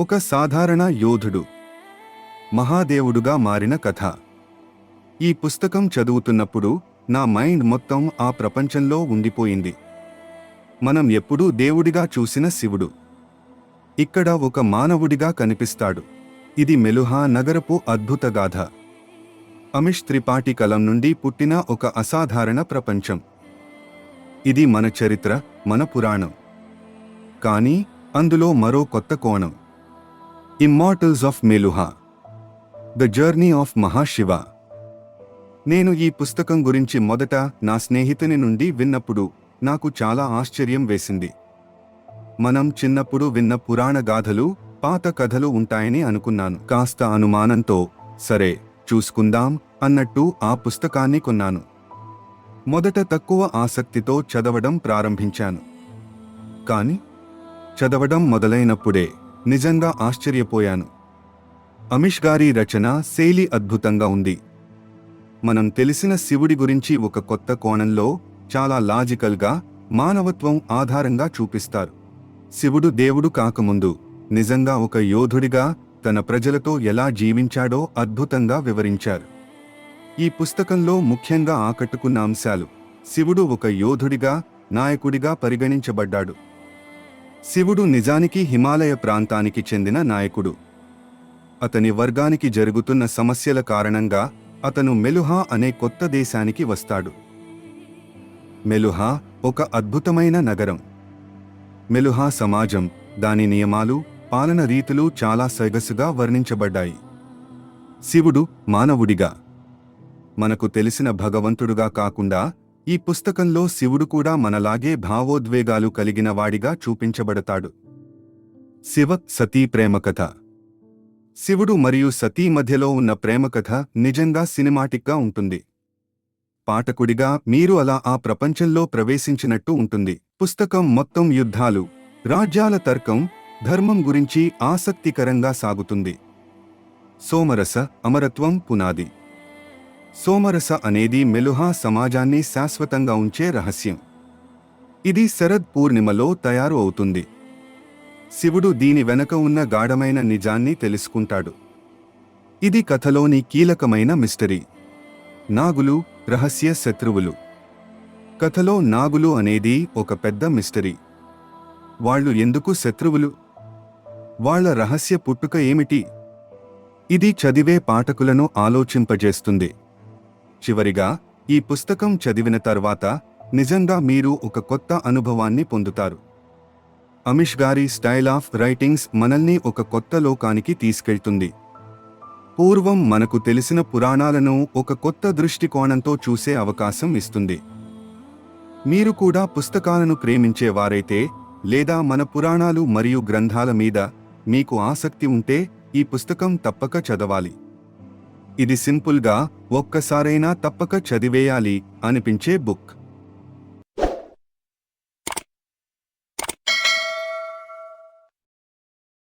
ఒక సాధారణ యోధుడు. మహాదేవుడుగా మారిన కథ. ఈ పుస్తకం చదువుతున్నప్పుడు నా మైండ్ మొత్తం ఆ ప్రపంచంలో ఉండిపోయింది. మనం ఎప్పుడూ దేవుడిగా చూసిన శివుడు. ఇక్కడ ఒక మానవుడిగా కనిపిస్తాడు. ఇది మెలుహా నగరపు అద్భుతగాథ అమిష్ త్రిపాఠి కలం నుండి పుట్టిన ఒక అసాధారణ ప్రపంచం. ఇది మన చరిత్ర మన పురాణం. కానీ అందులో మరో కొత్త కోణం. Immortals of Meluha the journey of Mahashiva నేను ఈ పుస్తకం గురించి మొదట నా స్నేహితుని నుండి విన్నప్పుడు నాకు చాలా ఆశ్చర్యం వేసింది. మనం చిన్నప్పుడు విన్న పురాణ గాథలు పాత కథలు ఉంటాయని అనుకున్నాను. కాస్త అనుమానంతో సరే చూసుకుందాం అన్నట్టు ఆ పుస్తకాన్ని కొన్నాను. మొదట తక్కువ ఆసక్తితో చదవడం ప్రారంభించాను. కాని చదవడం మొదలైనప్పుడే నిజంగా ఆశ్చర్యపోయాను. అమిష్ గారి రచన శైలి అద్భుతంగా ఉంది. మనం తెలిసిన శివుడి గురించి ఒక కొత్త కోణంలో చాలా లాజికల్గా మానవత్వం ఆధారంగా చూపిస్తారు. శివుడు దేవుడు కాకముందు నిజంగా ఒక యోధుడిగా తన ప్రజలతో ఎలా జీవించాడో అద్భుతంగా వివరించారు. ఈ పుస్తకంలో ముఖ్యంగా ఆకట్టుకున్న అంశాలు శివుడు ఒక యోధుడిగా నాయకుడిగా పరిగణించబడ్డాడు. శివుడు నిజానికి హిమాలయ ప్రాంతానికి చెందిన నాయకుడు. అతని వర్గానికి జరుగుతున్న సమస్యల కారణంగా అతను మెలుహా అనే కొత్త దేశానికి వస్తాడు. మెలుహా ఒక అద్భుతమైన నగరం. మెలుహా సమాజం దాని నియమాలు పాలన రీతులు చాలా సొగసుగా వర్ణించబడ్డాయి. శివుడు మానవుడిగా. మనకు తెలిసిన భగవంతుడుగా కాకుండా ఈ పుస్తకంలో శివుడు కూడా మనలాగే భావోద్వేగాలు కలిగిన వాడిగా చూపించబడతాడు. శివ సతీ ప్రేమకథ శివుడు మరియు సతీ మధ్యలో ఉన్న ప్రేమకథ నిజంగా సినిమాటిక్గా ఉంటుంది. పాఠకుడిగా మీరు అలా ఆ ప్రపంచంలో ప్రవేశించినట్టు ఉంటుంది. పుస్తకం మొత్తం యుద్ధాలు రాజ్యాల తర్కం ధర్మం గురించి ఆసక్తికరంగా సాగుతుంది. సోమరస అమరత్వం పునాది. సోమరస అనేది మెలుహా సమాజాన్ని శాశ్వతంగా ఉంచే రహస్యం. ఇది శరద్ పూర్ణిమలో తయారు అవుతుంది. శివుడు దీని వెనక ఉన్న గాఢమైన నిజాన్ని తెలుసుకుంటాడు. ఇది కథలోని కీలకమైన మిస్టరీ. నాగులు రహస్య శత్రువులు. కథలో నాగులు అనేది ఒక పెద్ద మిస్టరీ. వాళ్ళు ఎందుకు శత్రువులు? వాళ్ళ రహస్య పుట్టుక ఏమిటి? ఇది చదివే పాఠకులను ఆలోచింపజేస్తుంది. చివరిగా ఈ పుస్తకం చదివిన తర్వాత నిజంగా మీరు ఒక కొత్త అనుభవాన్ని పొందుతారు. అమిష్ గారి స్టైల్ ఆఫ్ రైటింగ్స్ మనల్ని ఒక కొత్త లోకానికి తీసుకెళ్తుంది. పూర్వం మనకు తెలిసిన పురాణాలను ఒక కొత్త దృష్టికోణంతో చూసే అవకాశం ఇస్తుంది. మీరు కూడా పుస్తకాలను ప్రేమించేవారైతే లేదా మన పురాణాలు మరియు గ్రంథాల మీద మీకు ఆసక్తి ఉంటే ఈ పుస్తకం తప్పక చదవాలి. ఇది సింపుల్గా ఒక్కసారైనా తప్పక చదివేయాలి అనిపించే బుక్.